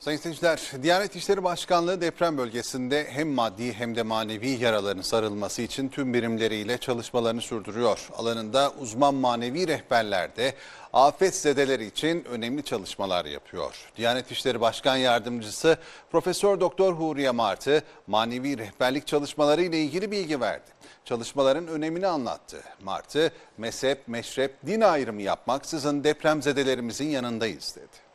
Sayın seyirciler, Diyanet İşleri Başkanlığı deprem bölgesinde hem maddi hem de manevi yaraların sarılması için tüm birimleriyle çalışmalarını sürdürüyor. Alanında uzman manevi rehberler de afet zedeleri için önemli çalışmalar yapıyor. Diyanet İşleri Başkan Yardımcısı Profesör Doktor Huriye Martı manevi rehberlik çalışmaları ile ilgili bilgi verdi. Çalışmaların önemini anlattı. Martı, mezhep, meşrep, din ayrımı yapmaksızın depremzedelerimizin yanındayız dedi.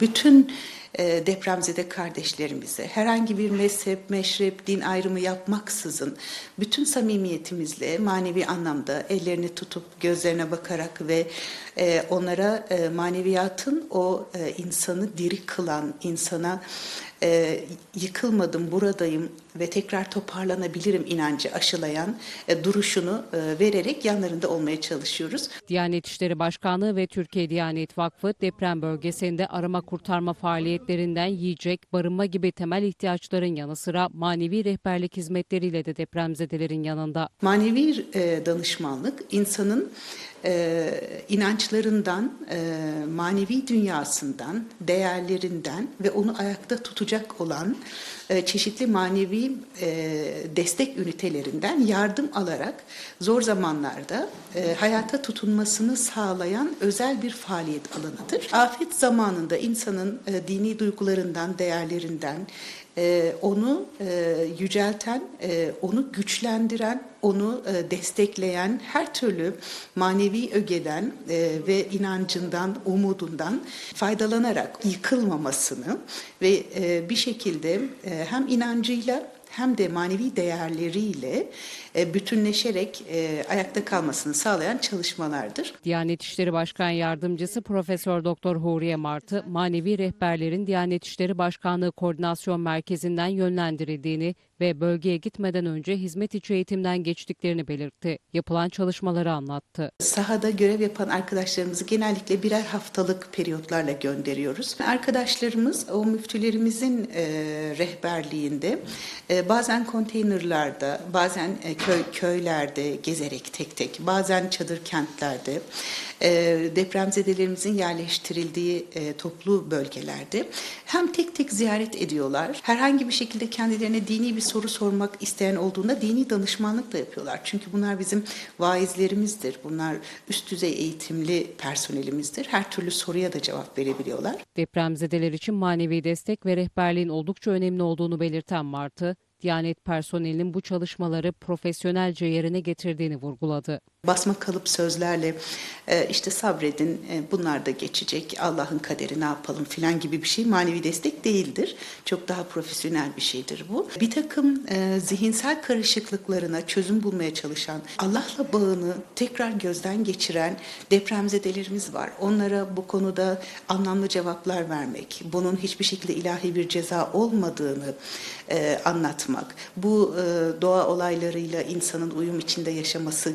Bütün e, depremzede kardeşlerimize herhangi bir mezhep, meşrep, din ayrımı yapmaksızın bütün samimiyetimizle manevi anlamda ellerini tutup gözlerine bakarak ve e, onlara e, maneviyatın o e, insanı diri kılan, insana e, yıkılmadım buradayım ve tekrar toparlanabilirim inancı aşılayan e, duruşunu e, vererek yanlarında olmaya çalışıyoruz. Diyanet İşleri Başkanlığı ve Türkiye Diyanet Vakfı deprem bölgesinde arama kurtarma faaliyetlerinden yiyecek, barınma gibi temel ihtiyaçların yanı sıra manevi rehberlik hizmetleriyle de depremzedelerin yanında. Manevi e, danışmanlık insanın e, inançlarından, e, manevi dünyasından, değerlerinden ve onu ayakta tutacak olan çeşitli manevi e, destek ünitelerinden yardım alarak zor zamanlarda e, hayata tutunmasını sağlayan özel bir faaliyet alanıdır. Afet zamanında insanın e, dini duygularından, değerlerinden, e, onu e, yücelten, e, onu güçlendiren, onu e, destekleyen her türlü manevi ögeden e, ve inancından, umudundan faydalanarak yıkılmamasını ve e, bir şekilde e, hem inancıyla hem de manevi değerleriyle e, bütünleşerek e, ayakta kalmasını sağlayan çalışmalardır. Diyanet İşleri Başkan Yardımcısı Profesör Doktor Huriye Martı, manevi rehberlerin Diyanet İşleri Başkanlığı Koordinasyon Merkezi'nden yönlendirildiğini ve bölgeye gitmeden önce hizmet içi eğitimden geçtiklerini belirtti. Yapılan çalışmaları anlattı. Sahada görev yapan arkadaşlarımızı genellikle birer haftalık periyotlarla gönderiyoruz. Arkadaşlarımız o müftülerimizin e, rehberliğinde e, bazen konteynerlarda, bazen e, köy köylerde gezerek tek tek, bazen çadır kentlerde, e, depremzedelerimizin yerleştirildiği e, toplu bölgelerde hem tek tek ziyaret ediyorlar. Herhangi bir şekilde kendilerine dini bir soru sormak isteyen olduğunda dini danışmanlık da yapıyorlar. Çünkü bunlar bizim vaizlerimizdir. Bunlar üst düzey eğitimli personelimizdir. Her türlü soruya da cevap verebiliyorlar. Depremzedeler için manevi destek ve rehberliğin oldukça önemli olduğunu belirten Martı, Diyanet personelinin bu çalışmaları profesyonelce yerine getirdiğini vurguladı. Basma kalıp sözlerle e, işte sabredin e, bunlar da geçecek Allah'ın kaderi ne yapalım filan gibi bir şey manevi destek değildir. Çok daha profesyonel bir şeydir bu. Bir takım e, zihinsel karışıklıklarına çözüm bulmaya çalışan Allah'la bağını tekrar gözden geçiren depremzedelerimiz var. Onlara bu konuda anlamlı cevaplar vermek, bunun hiçbir şekilde ilahi bir ceza olmadığını anlatmak, bu doğa olaylarıyla insanın uyum içinde yaşaması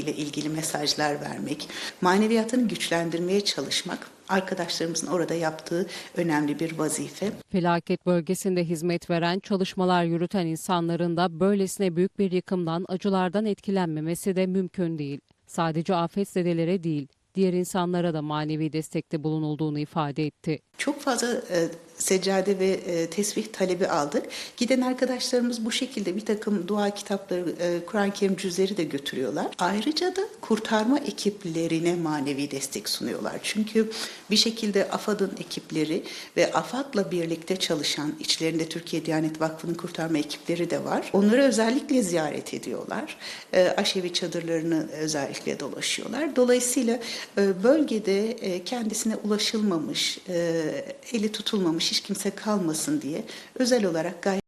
gerektiğiyle ilgili mesajlar vermek, maneviyatını güçlendirmeye çalışmak arkadaşlarımızın orada yaptığı önemli bir vazife. Felaket bölgesinde hizmet veren, çalışmalar yürüten insanların da böylesine büyük bir yıkımdan, acılardan etkilenmemesi de mümkün değil. Sadece afetzedelere değil, diğer insanlara da manevi destekte bulunulduğunu ifade etti. Çok fazla e, seccade ve e, tesbih talebi aldık. Giden arkadaşlarımız bu şekilde bir takım dua kitapları, e, Kur'an-ı Kerim cüzleri de götürüyorlar. Ayrıca da kurtarma ekiplerine manevi destek sunuyorlar. Çünkü bir şekilde AFAD'ın ekipleri ve AFAD'la birlikte çalışan, içlerinde Türkiye Diyanet Vakfı'nın kurtarma ekipleri de var. Onları özellikle ziyaret ediyorlar. E, aşevi çadırlarını özellikle dolaşıyorlar. Dolayısıyla e, bölgede e, kendisine ulaşılmamış, e, eli tutulmamış kimse kalmasın diye özel olarak gayet